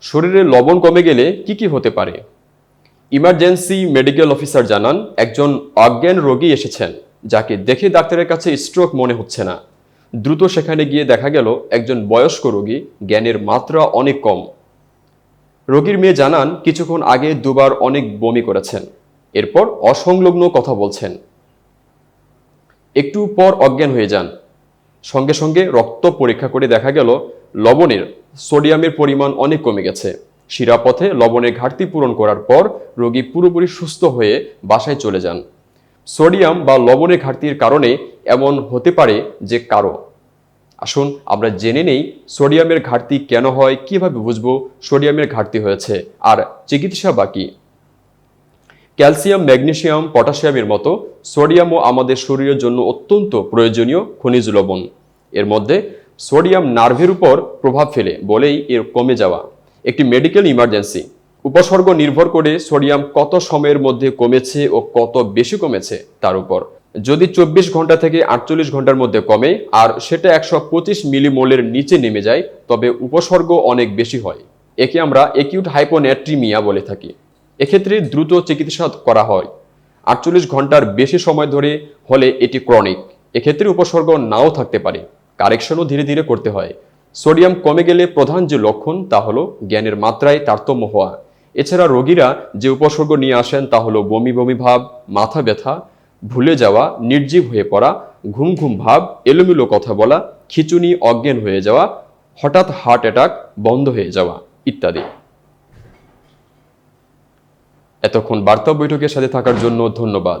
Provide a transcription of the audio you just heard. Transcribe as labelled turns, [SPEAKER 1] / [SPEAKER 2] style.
[SPEAKER 1] শরীরে লবণ কমে গেলে কি কি হতে পারে? ইমার্জেন্সি মেডিকেল অফিসার জানান, একজন অজ্ঞান রোগী এসেছেন, যাকে দেখে ডাক্তারের কাছে স্ট্রোক মনে হচ্ছে না। দ্রুত সেখানে গিয়ে দেখা গেল, একজন বয়স্ক রোগী জ্ঞানের মাত্রা অনেক কম। রোগীর মেয়ে জানান, কিছুক্ষণ আগে দুবার অনেক বমি করেছেন। এরপর অসংলগ্ন কথা বলছেন। একটু পর অজ্ঞান হয়ে যান। সঙ্গে সঙ্গে রক্ত পরীক্ষা করে দেখা গেল লবণের সোডিয়ামের পরিমাণ অনেক কমে গেছে। শিরাপথে লবণের ঘাটতি পূরণ করার পর রোগী পুরোপুরি সুস্থ হয়ে বাসায় চলে যান। সোডিয়াম বা লবণের ঘাটতির কারণে এমন হতে পারে যে কারও। আসুন, আমরা জেনে নেই সোডিয়ামের ঘাটতি কেন হয়, কীভাবে বুঝব সোডিয়ামের ঘাটতি হয়েছে, আর চিকিৎসা বাকি। ক্যালসিয়াম, ম্যাগনেসিয়াম, পটাশিয়ামের মতো সোডিয়ামও আমাদের শরীরের জন্য অত্যন্ত প্রয়োজনীয় খনিজ লবণ। এর মধ্যে সোডিয়াম নার্ভের উপর প্রভাব ফেলে বলেই এর কমে যাওয়া। একটি মেডিকেল ইমার্জেন্সি। উপসর্গ নির্ভর করে সোডিয়াম কত সময়ের মধ্যে কমেছে ও কত বেশি কমেছে তার উপর। যদি চব্বিশ ঘণ্টা থেকে আটচল্লিশ ঘণ্টার মধ্যে কমে আর সেটা একশো পঁচিশ মিলিমোলের নিচে নেমে যায়, তবে উপসর্গ অনেক বেশি হয়। একে আমরা একিউট হাইপোনেট্রিমিয়া বলে থাকি। এক্ষেত্রে দ্রুত চিকিৎসা করা হয়। আটচল্লিশ ঘণ্টার বেশি সময় ধরে হলে এটি ক্রনিক এক্ষেত্রে উপসর্গ নাও থাকতে পারে। কারেকশনও ধীরে ধীরে করতে হয়। সোডিয়াম কমে গেলে প্রধান যে লক্ষণ তা হলো জ্ঞানের মাত্রায় তারতম্য হওয়া। এছাড়া রোগীরা যে উপসর্গ নিয়ে আসেন তা হলো বমি বমি ভাব, মাথা ব্যথা, ভুলে যাওয়া, নির্জীব হয়ে পড়া, ঘুম ঘুম ভাব, এলোমেলো কথা বলা, খিচুনি, অজ্ঞান হয়ে যাওয়া, হঠাৎ হার্ট অ্যাটাক, বন্ধ হয়ে যাওয়া ইত্যাদি। এতক্ষণ বার্তা বৈঠকের সাথে থাকার জন্য ধন্যবাদ।